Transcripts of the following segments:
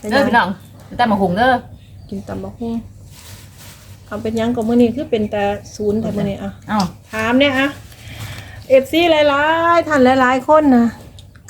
เด้อพี่น้องแต่มาหุงเด้อกินตำบักหุ่งเอาเป็นหยังก็มื้อนี้คือเป็นแต่ศูนย์แต่มื้อนี้อะเอ้าถามเนี่ยอะเอฟซีหลายๆท่านหลายๆคนนะ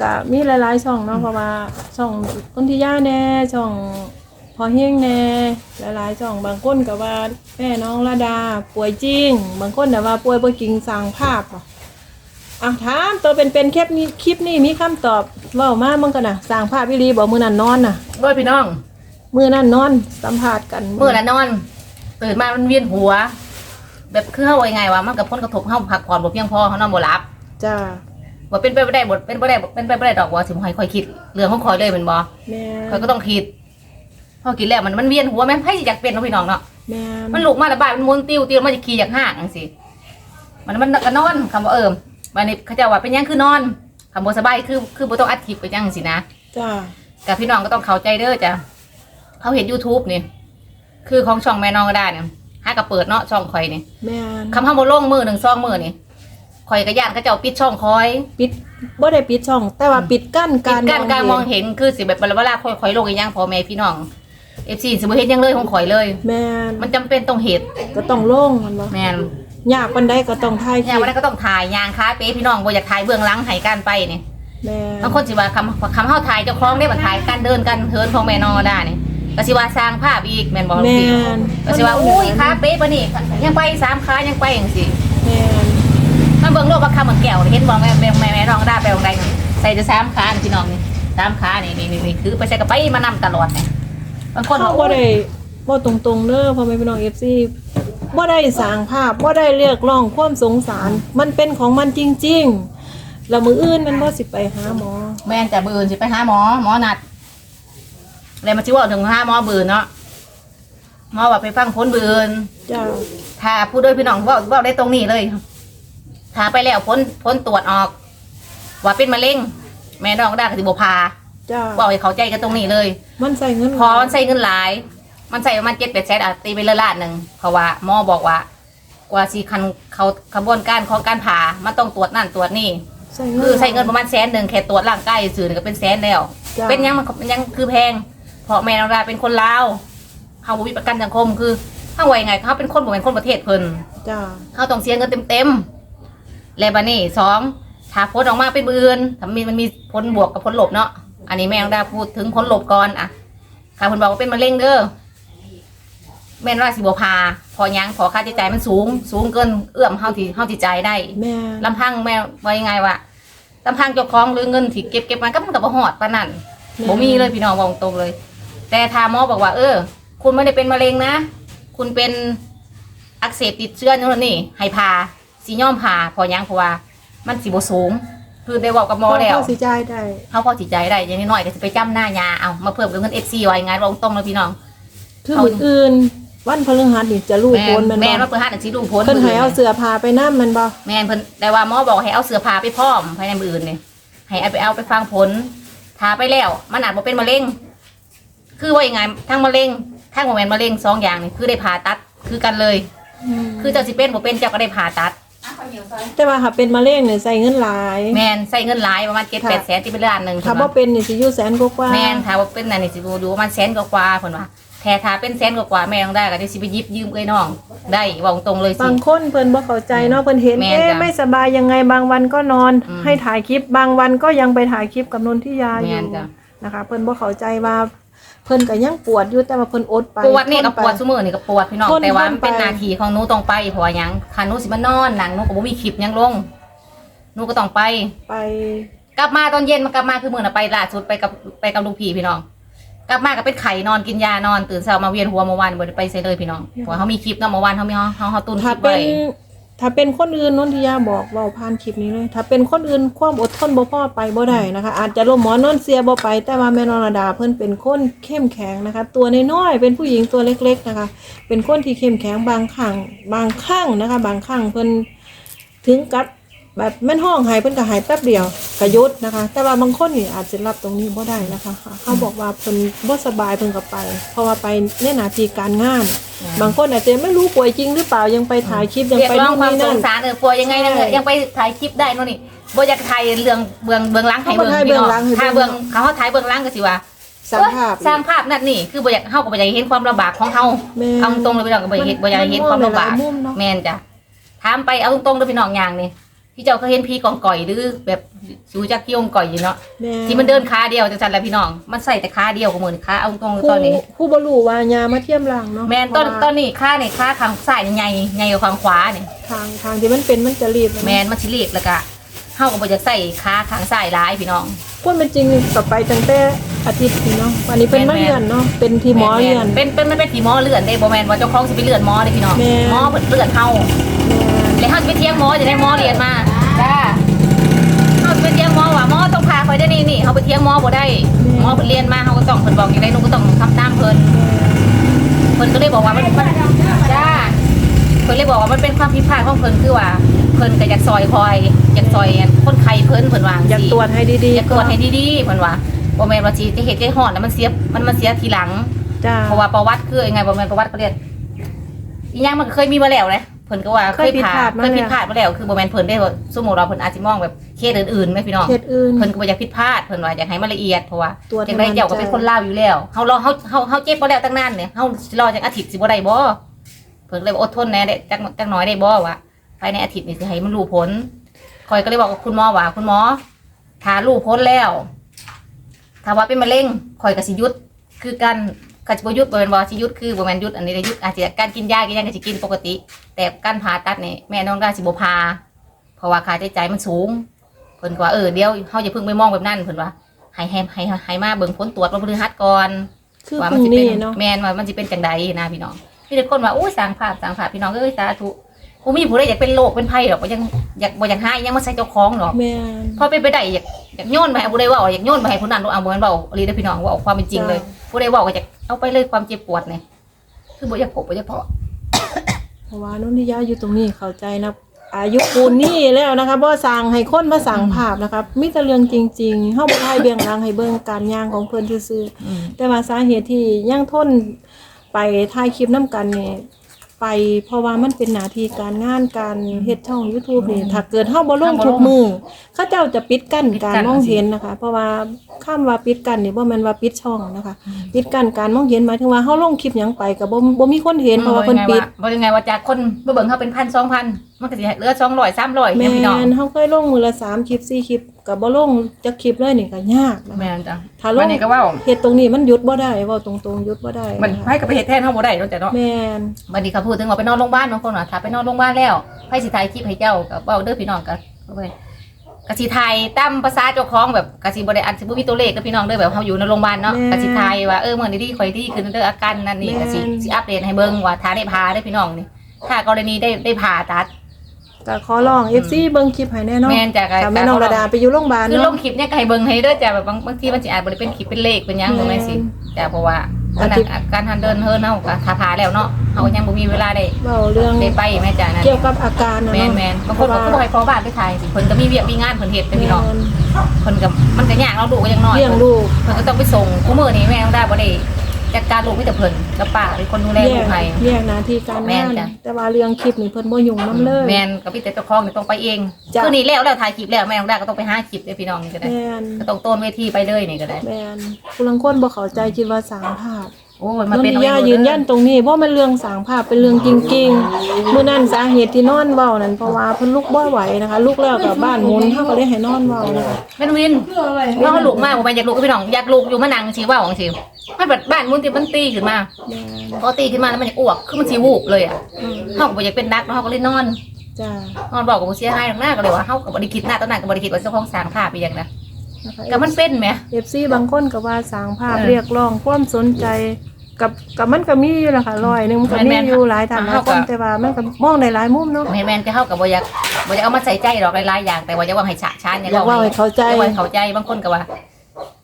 ก็มีหลายๆช่องเนาะเพราะว่าช่องต้นที่ย่าแน่ช่องพอเฮงแน่หลายๆช่องบางคนก็ว่าแม่น้องระดาป่วยจริง บางคนแต่ะว่าป่วยบ่จริงสร้างภาพอะ อะถามตัวเป็นเป็นๆคลิปนี้คลิปนี้มีคำตอบเว้ามามึงกันน่ะสร้างภาพวิรีบอกมือนั้นนอนน่ะเด้อพี่น้องมือนั้นนอนสัมภาษณ์กันมื้อละนอน ตื่นมามันเวียนหัว แบบคือเฮาว่ายังไงวะมันกับผลกระทบเฮาพักผ่อนบ่เพียงพอเฮานอนบ่หลับจ้าว่าเป็นไปบ่ได้บ่เป็นไปบ่ได้บ่เป็นไปบ่ได้ดอกว่าสิบ่ให้ค่อยคิด เรื่องของข่อยเลยแม่นบ่แม่ข่อยก็ต้องคิดพอคิดแล้วมันมันเวียนหัวแม่นไผสิอยากเป็นเนาะพี่น้องเนาะ แม่มันลุกมาแล้วบ้านมันหมุนติ้วติ้วมันจะขี่จากห้างจังซี่มันมันก็นอนคำว่าเอิม วันนี้เขาเจะว่าเป็นหยังคือนอนคำบ่สบายคือคือบ่ต้องอัดคลิปไปจังสินะ จ้า กับพี่น้องก็ต้องเข้าใจเด้อจ้ะเขาเห็น YouTube นี่ คือของช่องแม่น้องก็ได้เนี่ยหากระเปิดเนาะช่องข่อยนี่แม่นคำห้ามบ่ลงมือหนึ่งซองมือนี่ข่อยก็ย่านเขาเจ้าปิดช่องคอยปิดบ่ได้ปิดช่อง แต่ว่าปิดกั้นปิกาดรกั้นการมองเห็นคือสิแบบเวลาข่อยข่อยลงอีหยังพ่อแม่พี่น้อง FC สิบ่เห็นหยังเลยของข่อยเลย แม่นมันจำเป็นต้องเฮ็ดก็ต้องลงมันบ่แม่น ยากปานใดก็ต้องถ่ายคย่าลิงปวันนั้นก็ต้องถ่ายยางค้าเป๊พี่น้องบ่อยากถ่ายเบื้องหลังให้การไปนี่แม่นบางคนสิว่าคำคำเฮาถ่ายเจ้าของได้บ่ถ่ายการเดินกันเฮินของแม่น้องก็ได้นี่ก็สิว่าสร้างภาพอีกแม่นบ่ลูกแม่พี่นก็สิว่าอุ้ยขาเป๊ะปะนี่ยังไปสามขายังไปอย่างสิแม่นมันเบิ่งโลกว่าคำเหมือนแก้วนี่เห็นบอกแม่แม่แม่แม่น้องได้ไปตรงใดใส่จะสามขานี่พี่น้องนี่สามขานี่นี่นี่นี่คือไปใส่กระไปมานำตลอดเนี่ยบางคนเขาบ่ได้บ่ตรงๆเด้อพ่อแม่พี่น้อง FC บ่ได้สร้างภาพบ่ได้เรียกร้องความสงสาร มันเป็นของมันจริงๆแล้วมื้ออื่นมันบ่สิไปหาหมอ แม่นแต่บืนสิไปหาหมอ หมอนัดเลยมาชิว่าถึงห้าหมอบืนเนาะหมอว่าไปฟังพ้นบืนจ้าถ้าผู้โดยพี่น้องเว่าเว่าได้ตรงนี้เลยถ้าไปแล้วพ้นพ้นตรวจออก ว่าเป็นมะเร็งแม่น้องได้ก็สิบ่พาจ้าบอกให้เข้าใจกันตรงนี้เลย มันใส่เงินพอมันใส่เงินหลาย มันใส่ประมาณเจ็ดแปดแสนอะตีไปละล้านหนึ่งเพราะว่าหมอบอกว่า กว่าสีคันเขาขบวนการของการผ่ามันต้องตรวจนั่นตรวจนี่ใส่เงิน คือใส่เงินประมาณแสนหนึ่งแค่ตรวจร่างกายสื่อนี่ก็เป็นแสนแล้ว จ้ะ เป็นยังมันมันยังคือแพง เพราะแม่นางดาเป็นคนลาวเขาบ่มีประกันสังคมคือเขาว่ายังไงเขาเป็นคนบ่เป็นคนประเทศเพิ่น จ้าเขาต้องเสียเงินเต็มๆแล้วบัดนี้สองถ้าผลออกมาเป็นบืนถ้ามีมันมีผลบวกกับผลลบเนาะ อันนี้แม่ต้องได้พูดถึงผลลบก่อนอะค่ะเพิ่นบอกว่าเป็นมะเร็งเด้อ แม่นว่าสิบ่พา พอหยังพอค่าใช้จ่ายมันสูง สูงเกินเอื้อมเฮาที่เฮาที่จ่ายได้แม่ลำพังแม่ว่ายังไงวะลำพังเจ้าของหรือเงินที่เก็บเก็บมาก็มันก็บ่ฮอดปานนั้นบ่มีเลยพี่น้องบอกตรงเลย แต่ทาหมอบอกว่า เออ คุณไม่ได้เป็นมะเร็งนะ คุณเป็นอักเสบติดเชื้อนั่นนี่ให้พาสีย่อมพาพอยังเพราะว่า มันสีบสูงคือได้บอกกับหมอแล้วเข้าสิจ่ายได้เขาพอจิตใจได้อย่างน้อยๆก็จะไปจำหน้ายาเอามาเพิ่มกับเงินเอฟซีไว้งานบอกตรงเลยพี่น้องคือเอามื้ออื่น วันพฤหัสนี่จะรู้แม่ผลแม่นแม่บ่ว่าเปิดห้านสีดูพ้นเพิ่นให้เอาเสื้อผ้าไปนำมันบ่แม่นเพิ่นแต่ว่าหมอบอกให้เอาเสื้อผ้าไปพร้อมภายในมืออื่นนี่ให้เอาไปเอาไปฟังผลทาไปแล้ว มันอาจบ่เป็นมะเร็ง คือว่ายังไงทั้งมะเร็งทั้งโมเมนมะเร็งสองอย่างนี่คือได้ผ่าตัดคือกันเลย คือเจ้าสิเป็นบ่เป็นเจ้าก็ได้ผ่าตัด แต่ว่าถ้าเป็นมะเร็งเนี่ยใส่เงินหลาย แมนใส่เงินหลายประมาณเจ็ดแปดแสนที่เป็นล้านหนึ่งถ้าบ่เป็นนี่สิอยู่แสนกว่าๆ แมนถ้าว่าเป็นนั่นนี่สิอยู่ประมาณแสนกว่าๆเพิ่นว่า แท้ถ้าเป็นแสนกว่าๆแม่ต้องได้ก็ได้สิไปหยิบยืมเอ้ยน้อง ได้บอกตรงเลยสิ บางคนเพิ่นบ่เข้าใจเนาะเพิ่นเห็นแม่นเอ๊ะจ้ะไม่สบายยังไงบางวันก็นอน อืมให้ถ่ายคลิปบางวันก็ยังไปถ่ายคลิปกับนนทิยาอแม่ยู่นจ้ะ นะคะเพิ่นบ่เข้าใจว่าเพิ่นก็ยังปวดอยู่แต่ว่าเพิ่นอดไปปวดนี่ก็ทปวดซุมื้อนี่ก็ปวดพี่น้องทนแต่ว่าทนมันเป็นไป หนาทีของหนูต้องไปเพราะว่าหยังคันหนูสิมานอนหนังหนูก็บ่มีคลิปหยังลงหนูก็ต้องไป ไป กลับมาตอนเย็นมากลับมาคือมื้อน่ะไปล่าสุดไปกับไปกับลูกพี่พี่น้อง กลับมาก็เป็นไข้นอนกินยานอนตื่นเช้ามาเวียนหัวเมื่อวานบ่ได้ไปใส่เลยพี่น้องเพราะว่าเขามีคลิปเนาะเมื่อวานเขามีเขาเขาเขาตุนคถ้าลิปเป็ไว้นถ้าเป็นคนอื่นนนทิยาบอกเว้าผ่านคลิปนี้เลย ถ้าเป็นคนอื่นความอดทนบ่พอไปบ่ได้นะคะ อาจจะลมหมอนอนเสียบ่ไป แต่ว่าแม่นรดาเพิ่นเป็นคนเข้มแข็งนะคะ ตัวน้อยๆเป็นผู้หญิงตัวเล็ก ๆนะคะ เป็นคนที่เข้มแข็งบางครั้งบางครั้งนะคะ บางครั้งเพิ่นถึงกับ แบบแม่นห้องหายเพิ่นก็หายแป๊บเดียวก็หยุดนะคะ แต่ว่าบางคนนี่อาจจะรับตรงนี้บ่ได้นะคะ เขาบอกว่าเพิ่นบ่สบายเพิ่นก็ไป เพราะว่าไปในหน้าที่การงาน บางคนอาจจะไม่รู้ป่วยจริงหรือเปล่ายังไปถ่ายคลิปยังเรียกไปร้องนู่นความนี่สนั่งน สารเออป่วยยังไงยังใช่ยังไปถ่ายคลิปได้นู่นนี่บ่อยากถ่ายเรื่องเบื้องเบื้องหลังให้เขาบ่เบื้องถ่ายพี่น้องเบื้องหลังให้ถ้าเบิ่เบื้องงเขาเขาถ่ายเบื้องหลังก็สิว่าสร้างภาพ สร้างภาพนั่นนี่คือบ่อยากเฮาก็บ่อยากให้เห็นความลำบากของเฮาแม่นเอาตรงๆเลยพี่น้องก็บ่อยากเห็นบ่อยากให้เห็นความลำบากมันมองหลายๆมุมเนาะแม่นจ้ะถามไปเอาตรงๆเลยพี่น้องอย่างนี่ พี่เจ้าเคยเห็นพี่กองก่อยหรือแบบสูจักที่องก่อยอยู่เนาะแม่ที่มันเดินขาเดียวจังซั่นแหละพี่น้องมันใส่แต่ขาเดียวของมือนี่ขาเอาตรงๆเลยผู้ตอนนี้ผู้บ่รู้ว่ายามาเทียมหลังเนาะแม่นตอนเพราะว่าตอนนี้ขานี่ขาข้างซ้ายนี่ใหญ่ใหญ่กว่าข้างขวานี่ทางทางที่มันเป็นมันจะรีบะแม่นมันสิเรียกแล้วก็เฮาก็บ่อยากใส่ขาข้างซ้ายหลายพี่น้องพูดเป็นจริงต่อไปตั้งแต่อาทิตย์นี้เนาะวันนี้เป็นแม่มานเลื่อนเนาะเป็นที่หมอเลื่อน แม่นเป็นเป็นมันเป็นที่หมอเลื่อนได้บ่แม่นว่าเจ้าของสิไปเลื่อนหมอเด้พี่น้องแม่น หมอเพิ่นเลื่อนเฮาแม่แล้วเฮาสิไปเที่ยงหมอจะได้หมอเรียนมาจ้าเฮาสิไปเที่ยงหมอว่าหม อต้องพาคอยได้นี่นี่เฮาไปเที่ยงหมอบ่ได้หมอเพิ่นเรียนมาเฮาก็ต้องเพิ่นบอกอย่างไรหนูก็ต้องทำตามเพิ่นเพิ่นก็เลยบอกว่ามันมันจ้าเพิ่นเลยบอกว่ามันเป็นความผิดพลาดของเพิ่นคือว่าเพิ่นก็อยากซอยคอยอยากซอยคนไข้เพิ่นเพิ่นว่าอยากสิตรวจให้ดีๆอยากตรวจให้ดีๆเพิ่นว่าบ่แม่นว่าสิจะเฮ็ดให้ฮอดแล้วมันเสียมันมันเสียทีหลังจ้าเพราะว่าประวัติคือยังไงประมาณประวัติเขาเรียนอีหยังมันก็เคยมีมาแล้วนะ เพิ่นก็ว่าเคยผิดพลาดมาเคยผิดแล้วพลาดมาแล้วคือบ่แม่นเพิ่นได้ว่าสมมุติเราเพิ่นอาจสิมองแบบเคสอื่นๆไหมพี่น้องเขตอื่นเพิ่นก็บ่อยากผิดพลาดเพิ่นว่าอยากให้มันละเอียดเพราะว่าตรวจจังไดเจ้าก็เป็นคนลาวอยู่แล้วเฮารอเฮาเฮาเฮาเจ็บบ่แล้วตั้งนานเนี่ยเฮาสิรอจักอาทิตย์สิบ่ได้บ่เพิ่นก็เลยว่าอดทนแหน่ได้จักจักหน่อยได้บ่ว่าภายในอาทิตย์นี้สิให้มันรู้ผลคอยก็เลยบอกกับคุณหมอว่าคุณหมอถ้ารู้ผลแล้วถ้าว่าเป็นมะเร็งคอยก็สิหยุดคือการ กัสิบหยุดบ่แม่นว่าสิหยุดคือบ่แม่นหยุดอันนี้ได้หยุดอาจจะการกินยากินยาก็สิกินปกติ แต่การผ่าตัดนี่แม่น้องได้สิบ่พาเพราะว่าค่าใช้จ่ายมันสูงเพิ่นก็ว่าเออเดี๋ยวเฮาอย่าเพิ่งไปมองแบบนั้นเพิ่นว่าให้ให้ให้ให้มาเบิ่งผลตรวจวันพฤหัสก่อนคือว่าพมัรุ่งสิเป็นี้นเนาะแม่นว่ามันสิเป็นจังใดนะพี่น้องมีแต่คนว่าโอ้ยสร้างภาพสร้างภาพพี่น้องเอ้ยสาธุบ่มีผู้ใดอยากเป็นโรคเป็นภัยหรอกบ่ยังอยากบ่อยากหายยังมาใส่เจ้าของหรอกแม่นพอเป็นไปได้อยากอยากโยนไปให้ผู้ใดเว่าอยากโยนไปให้ผู้นั้นเอาเหมือนเบาอีหลีเด้อพี่น้องเว่าความเป็นจริงเลยผู้ใดเว่าก็จะ เอาไปเลยความเจ็บปวดเนี่ยคือบ่อยากพบบ่อยากพอเพราะว่านุ่นทิยาอยู่ตรงนี้เข้าใจนะอายุปูนนี่แล้วนะคะบ่สั่งให้คนมาสั่งภาพนะครับมิตรเรื่องจริงๆเฮาบ่ได้เบียงหลังให้เบิ่งการย่างของเพิ่นซื่อๆแต่ว่าสาเหตุที่ยังทนไปถ่ายคลิปน้ำกันเนี่ย ไป เพราะว่ามันเป็นหน้าที่การงานการเฮ็ดช่อง YouTube นี่ถ้าเกิดเฮาบ่ลงทุกมือเขาเจ้าจะปิดกั้นการมองเห็นนะคะ เพราะว่าคำว่าปิดกั้นนี่บ่แม่นว่าปิดช่องนะคะ ปิดกั้นการมองเห็นหมายถึงว่าเฮาลงคลิปหยังไปก็บ่บ่มีคนเห็นเพราะว่าเพิ่นปิด บ่ยังไงว่าจากคนบ่เบิ่งเขาเป็นพันสองพัน มันก็สิเหลือ200 300แม่เนี่ยพี่น้องนเฮาเคยลงมือละ3คลิป4คลิปก็บ่ลงจักคลิปเลยนี่ก็ยากนะคะแม่นจ้ะถ้าลงวันนี้ก็เว้าเฮ็ดตรงนี้มันหยุดบ่ได้เว้าตรงๆหยุดบ่ได้มันนะคะให้กับไปเฮ็ดแทนเฮาบ่ได้เนาะจ้ะเนาะ แม่นวันนี้เขาพูดถึงว่าไปนอนโรงพยาบาลบางคนว่าถ้าไปนอนโรงพยาบาลแล้วไผสิถ่ายคลิปให้เจ้าก็เว้าเด้อพี่น้องก็เอาไปกสิไทยตามภาษาเจ้าของแบบกสิบ่ได้อันสิบ่มีตัวเลขกับพี่น้องเด้อแบบเฮาอยู่ในโรงพยาบาลเนาะกสิไทยว่าเออมื้อนี้ดีข่อยดีขึ้นเด้ออาการนั่นนี่กสิสิอัปเดตให้เบิ่งว่าถ้าได้พาได้อพี่น้องนี่ถ้ากรณีได้ได้ผ่าตัด ก็ขอร้อง FC เบิ่งคลิปให้แน่เนอนแม่นจ้ะก็ถ้าแม่น้องระดาไปอยู่โรงพยาบาลคือลเนาะ งคลิปเนี่ยก็ให้เบิ่งให้เด้อจ้ะแบบบางบางทีมันสิอาจบ่ได้เป็นคลิปเป็นเลขเป็นหยังบ่แม่นสิจ้ะเพราะว่าอันนั้นอาการทันเดินเฮินเฮาก็ถ้าพาแล้วเนาะเฮาก็ยังบ่มีเวลาได้เว้าเรื่องได้ไปแม่จ้ะนั่นเกี่ยวกับอาการนะแม่นเนาะแม่นบางคนก็คือบ่ให้ขอบ้านไปถ่ายสิเพิ่นก็มีเวียกมีงานเพิ่นเฮ็ดเป็นพี่น้องแม่นเพิ่นก็มันก็ยากเนาะลูกก็ยังน้อย เลี้ยงลูกเพิ่นก็ต้องไปส่งคู่มื้อนี้แม่ต้องได้บ่ได้ จัดการลูกมีแต่เพิ่นกับป้าเป็นคนดูแลแยลูกกให้ แยกหน้าที่การแม่งานนจ้ะ แต่ว่าเรื่องคลิปนี่เพิ่นบ่ยุ่งนํเลย แม่นก็พี่แต่เจ้าของนี่ต้องไปเองจ้ะ คือนี่แล้วแล้วถ่ายคลิปแล้วแม่ต้องได้ก็ต้องไปหาคลิปเด้อพี่น้องนี่ก็ได้แม่นก็ต้องต้นเวทีไปเลยนี่ก็ได้ แม่นผู้ลังคนบ่เข้าใจคิดว่าสร้างภาพ โอ้ยนมันนเป็นทิยายืนยันตรงนี้ว่ามันเรื่องสร้างภาพเป็นเรื่องจริงๆมื้อนั้นสาเหตุที่นอนเว้านั่นเพราะว่าเพิ่นลุกบ่ไหวนะคะลุกแล้วก็บ้านหมุนเฮาก็เลยให้นอนเว้านะคะแม่นวินน้องลูกมากบ่แม่นอยากลูกกับพี่น้องอยากลูกอยู่มานั่งสิเว้าจังซี่มันแบบบ้านมุนที่มันตีขึ้นมาแม่นพอตีขึ้นมาแล้วมันจะอ้วกคือมันสีวูบเลยอะเฮาก็บ่อยากเป็นนักเนาะเฮาก็เลยนอนจ้านอนบอกกับบ่เสียหายหรอกหน้าก็เลยว่าเฮาก็บ่ได้คิดหน้าตอนนั้นก็บ่ได้คิดว่าเจ้าของสร้างภาพอีหยังนะนะคะก็มันเป็นแหม FC บางคนก็ว่าสร้างภาพเออเรียกร้องความสนใจ กับกับมันก็มีอยู่นะคะร้อยหนึงมันก็มีแม่นๆอยู่หลายทางหลายเฮาคก็นแต่ว่ามันก็มองได้หลายมุมเนาะ แม่นๆแต่เฮาก็บ่อยากบ่อยากเอามาใส่ใจหรอกหลายๆอย่าง แต่ว่าอยากว่าให้ฉะชานอยากว่าให้เข้าใจ อยากว่าให้เข้าใจบางคนก็ว่า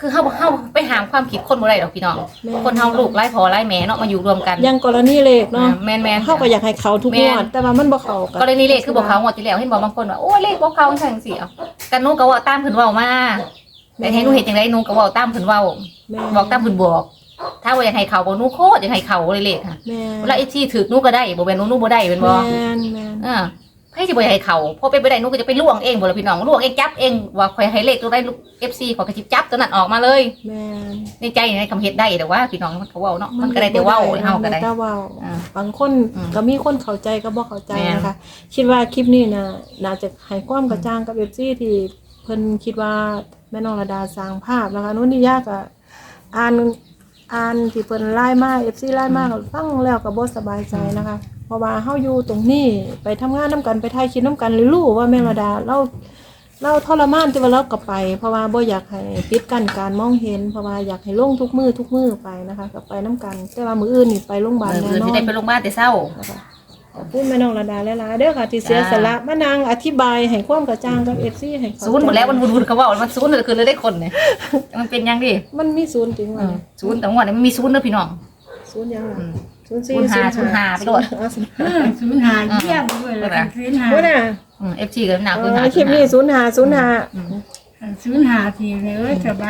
คือเฮาเฮาไปหามความคิดคนบ่ได้ดอกพี่น้องแม่คนเฮาลูกหลายพ่อหลายแม่เนาะมาอยู่รวมกันอยังกรณีเลขเนาะแม่นๆเขาก็อยากให้เขาทุกแม่งน วดแต่ว่ามันบ่เข้ากักรณีเลขคือบอกเขาหมดที่แล้วเห็นบอกบางคนว่าโอ้ยเลขบอกเขาจังซี่เอาแต่หนูก็เว่าตามเพิ่นเว้ามาแต่ให้หนูเฮ็ดจังไดหนูก็เว้าตามเพิ่นเว้า แม่บอกตามเพิ่นบอก ถ้าว่าอยากให้เขาบ่หนูโคตรอยากให้เขาเลยเลขค่ะแม่เวลาไอ้ที่ถึกหนูก็ได้บ่แม่นหนูหนูบ่ได้เป็นบ่แม่นแม่นเออพให้สิบ่ให้เขาเพราะเป็นไปได้หนูก็จะไปล่วงเองบ่ล่ะพี่น้องล่วงเองจับเองว่าข่อยให้เลขตัวได้ลูก FC ขอยก็สิจับตัวนั้นออกมาเลย แม่นในใจในคำเฮ็ดได้แต่ว่าพี่น้องมันก็เว้าเนาะมันก็ได้แต่เว้าเฮาก็ได้ แต่เว้าอ่าบางคนอืมก็มีคนเข้าใจก็บ่เข้าใจแม่น นะคะ คิดว่าคลิปนี้นะน่าจะให้ความกระจ่างกับ FC ที่เพิ่นคิดว่าแม่น้องระดาสร้างภาพนะคะนุ่นนี่ยากอะอ่าน อ่านที่เพิ่นไล่มา FC ไล่มาก็ฟังแล้วก็บ่สบายใจนะคะ เพราะว่าเฮาอยู่ตรงนี้ไปทำงานนํกันไปถ่ายคลิปนํกันเลยรู้ว่าแม่ระดาเราเราทรมานแต่ว่าเราก็ไป เพราะว่าบ่อยากให้ปิดกั้นการมองเห็น เพราะว่าอยากให้ลงทุกมือทุกมือไปนะคะก็ไปนํกัน แต่ว่ามื้ออื่นนี่ไปโรงพยาบาลเออแน่เพื่อนนอที่นได้ไปโรงพยาบาลแต่เช้า นะคะ ขอบคุณแม่น้องระดาหลายๆเด้อค่ะที่เสียสละมานางอธิบายให้ความกระจ่างกับ FC ให้เข้าใจศูนย์หมดแล้วมันวุ่นๆเขาเว้ามันศูนย์เลยคือเลยได้คนเนี่ยมันเป็นยังดิมันมีศูนย์จริงเอว่ะอศูนย์แต่ว่าเนี่ยมันมีศูนย์เด้อพี่น้อง ศูนย์ยังล่ะอืมศูนย์สี่ศูนย์ห้าศูนย์ห้าไปโลดอ๋อศูนย์เออศูนย์หาเยี่ยมด้วยแล้วก็ศูนย์หาโอ้น่ะอืม FC ก็หนักเอคืออหาคลิปนี้ศูนย์ห้าศูนย์ห้าอืมศูนย์หาทีเลยเอ้ยสบาย